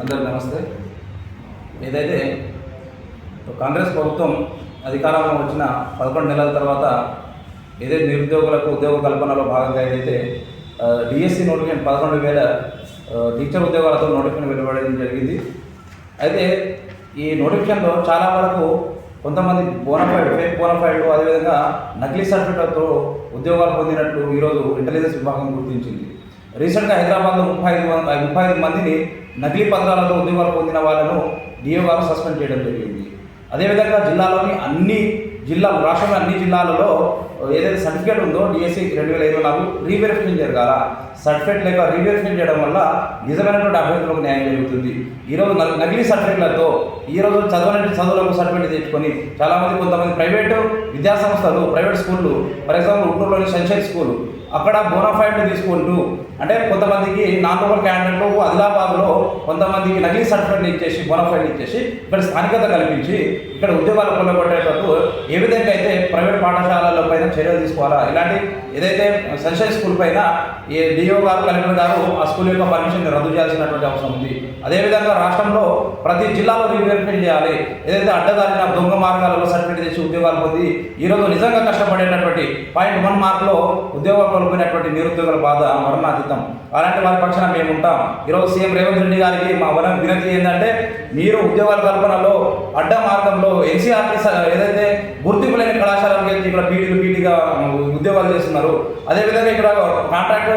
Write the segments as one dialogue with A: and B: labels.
A: అందరూ నమస్తే. ఏదైతే కాంగ్రెస్ ప్రభుత్వం అధికారంలో వచ్చిన పదకొండు నెలల తర్వాత ఏదైతే నిరుద్యోగులకు ఉద్యోగ కల్పనలో భాగంగా ఏదైతే డిఎస్సి నోటిఫికేషన్ పదకొండు వేల టీచర్ ఉద్యోగాలతో నోటిఫికేషన్ వెలువడడం జరిగింది. అయితే ఈ నోటిఫికేషన్లో చాలా వరకు కొంతమంది బోనఫైడ్ ఫేక్ బోనఫైడ్లు అదేవిధంగా నకిలీ సర్టిఫికేట్లతో ఉద్యోగాలు పొందినట్లు ఈరోజు ఇంటెలిజెన్స్ విభాగం గుర్తించింది. రీసెంట్గా హైదరాబాద్లో ముప్పై ఐదు మంది ముప్పై ఐదు మందిని నకిలీ పత్రాలతో ఉద్యోగాలు పొందిన వాళ్ళను డిఓ గారు సస్పెండ్ చేయడం జరిగింది. అదేవిధంగా జిల్లాలోని అన్ని జిల్లాలు రాష్ట్రంలో అన్ని జిల్లాలలో ఏదైతే సర్టిఫికేట్ ఉందో డిఎస్సి రెండు వేల ఇరవై నాలుగు రీవెరిఫికేషన్ జరగాల. సర్టిఫికేట్ లేక రీవెరిఫికేషన్ చేయడం వల్ల నిజమైనటువంటి అభ్యర్థులకు న్యాయం జరుగుతుంది. ఈరోజు నకిలీ సర్టిఫికేట్లతో ఈరోజు చదవనటువంటి చదువులకు సర్టిఫికేట్ తెచ్చుకొని చాలామంది కొంతమంది ప్రైవేటు విద్యాసంస్థలు ప్రైవేట్ స్కూళ్ళు ఫర్ ఎగ్జాంపుల్ ఉట్నూరులోని సన్షైన్ స్కూల్ అక్కడ బోనఫైడ్ తీసుకుంటూ అంటే కొంతమందికి నాన్ లోకల్ క్యాండిడేట్లు ఆదిలాబాద్లో కొంతమందికి నకిలీ సర్టిఫికేట్ ఇచ్చేసి బోనఫైడ్ ఇచ్చేసి ఇక్కడ స్థానికత కల్పించి ఇక్కడ ఉద్యోగాలు కొల్లగొట్టేటట్టు ఏ విధంగా అయితే ప్రైవేట్ పాఠశాలల పైన చర్యలు తీసుకోవాలా? ఇలాంటి ఏదైతే సన్షైన్ స్కూల్ పైన ఏ డిఓ గారు కలెక్టర్ గారు ఆ స్కూల్ యొక్క పర్మిషన్ రద్దు చేయాల్సినటువంటి అవసరం ఉంది. అదేవిధంగా రాష్ట్రంలో ప్రతి జిల్లాలో రీవెరిఫై చేయాలి. ఏదైతే అడ్డదారిన దొంగ మార్గాలలో సర్టిఫికేట్ తెచ్చి ఉద్యోగాలు పొంది ఈరోజు నిజంగా కష్టపడేటటువంటి పాయింట్ వన్ మార్క్లో ఉద్యోగాలు కోల్పోయినటువంటి నిరుద్యోగుల బాధ వర్ణాతీతం అలాంటి వారి పక్షాన మేము ఉంటాం ఈరోజు సీఎం రేవంత్ రెడ్డి గారికి మా వన వినతి ఏంటంటే మీరు ఉద్యోగాల కల్పనలో అడ్డ మార్గంలో ఎన్సీఆర్టీ ఏదైతే గుర్తింపు లేని కళాశాలకు వెళ్ళి ఇక్కడ పీడీలు పీటీగా ఉద్యోగాలు చేస్తున్నారు అదేవిధంగా ఇక్కడ కాంట్రాక్ట్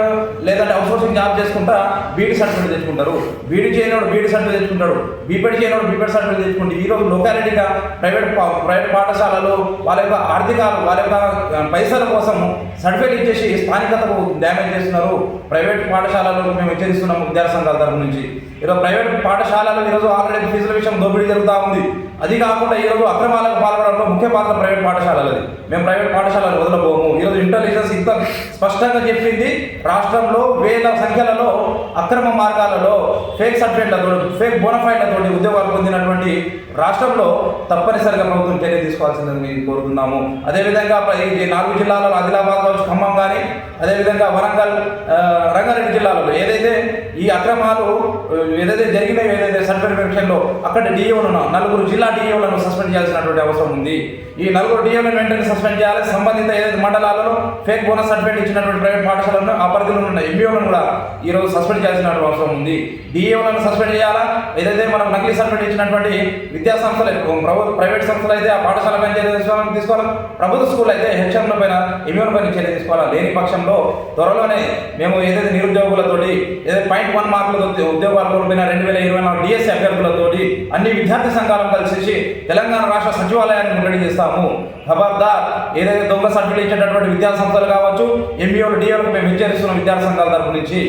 A: లేదంటే అవుట్సోర్సింగ్ జాబ్ చేసుకుంటా బీడీ సర్టిఫికేట్ తెచ్చుకుంటారు. బీడీ చేయనోడు బీడీ సర్టిఫికేట్ తెచ్చుకుంటాడు. బీపీడీ చేయనోడు బీపీడీ సర్టిఫికేట్ తెచ్చుకుంటే ఈరోజు లొకాలిటీగా ప్రైవేట్ పా- ప్రైవేట్ పాఠశాలలు వాళ్ళ యొక్క ఆర్థిక వాళ్ళ యొక్క పైసల కోసం సర్టిఫికేట్ ఇచ్చేసి స్థానికతకు డ్యామేజ్ చేస్తున్నారు. ప్రైవేట్ పాఠశాలలో మేము హెచ్చరిస్తున్నాము విద్యార్థి సంఘాల తరపు నుంచి. ఈరోజు ప్రైవేట్ పాఠశాలలో ఈరోజు ఆల్రెడీ ఫీజుల విషయం దోపిడీ జరుగుతూ ఉంది. అది కాకుండా ఈరోజు అక్రమాలకు పాల్గొనడంలో ముఖ్య పాత్ర ప్రైవేట్ పాఠశాలలది. మేము ప్రైవేట్ పాఠశాలలు వదలబోము ఈరోజు ఇంటెలిజెన్స్ ఇంత స్పష్టంగా చెప్పింది. రాష్ట్రంలో వేల సంఖ్యలలో అక్రమ మార్గాలలో ఫేక్ సర్టిఫికేట్లతో ఫేక్ బోనఫైడ్లతో ఉద్యోగాలు పొందినటువంటి రాష్ట్రంలో తప్పనిసరిగా ప్రభుత్వం చర్య తీసుకోవాల్సిందని మేము కోరుతున్నాము అదేవిధంగా ఈ నాలుగు జిల్లాలలో ఆదిలాబాద్ కావచ్చు ఖమ్మం కానీ అదేవిధంగా వరంగల్ రంగారెడ్డి జిల్లాలలో ఏదైతే ఈ అక్రమాలు ఏదైతే జరిగినాయో ఏదైతే సర్టిఫికేట్ విషయంలో అక్కడ డిఓలను నలుగురు జిల్లా డిఏలను సస్పెండ్ చేయాల్సినటువంటి అవసరం ఉంది. ఈ నలుగురు డిఏలను వెంటనే సస్పెండ్ చేయాలి. సంబంధిత ఏదైతే మండలాలలో ఫేక్ బోనస్ సర్టిఫికేట్ ఇచ్చినటువంటి ప్రైవేట్ పాఠశాలను ఆ పరిధిలో ఉన్న ఎంబీఓలను కూడా ఈ రోజు సస్పెండ్ చేయాల్సిన అవసరం ఉంది. డిఏలను సస్పెండ్ చేయాలా? ఏదైతే మనం నకిలీ సర్టిఫికేట్ ఇచ్చినటువంటి విద్యా సంస్థలు ప్రభుత్వ ప్రైవేట్ సంస్థలు అయితే ఆ పాఠశాల పైన చర్య తీసుకోవాలని తీసుకోవాలి. ప్రభుత్వ స్కూల్ అయితే హెచ్ఎంల పైన ఇమ్యూన్ పైన చర్య తీసుకోవాలి? లేని పక్షంలో త్వరలోనే మేము ఏదైతే నిరుద్యోగులతోటి ఏదైతే పాయింట్ వన్ మార్కులతో ఉద్యోగాలు కోల్పోయిన రెండు వేల ఇరవై నాలుగు డిఎస్సీ అభ్యర్థులతోటి అన్ని విద్యార్థి సంఘాలను కలిసి తెలంగాణ రాష్ట్ర సచివాలయాన్ని ముట్టడి చేస్తాము. ఖబర్దార్ ఏదైతే దొంగ సర్టిఫికేట్ ఇచ్చేటటువంటి విద్యా సంస్థలు కావచ్చు ఎంబీఓలు డిఓలకు మేము హెచ్చరిస్తున్నాం విద్యార్థి సంఘాల తరపు నుంచి.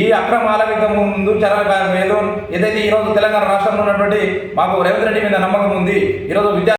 A: ఈ అక్రమాల మీద ముందు చర్య ఏదో ఏదైతే ఈరోజు తెలంగాణ రాష్ట్రంలో ఉన్నటువంటి మాకు రేవంత్ రెడ్డి మీద నమ్మకం ఉంది ఈరోజు విద్యా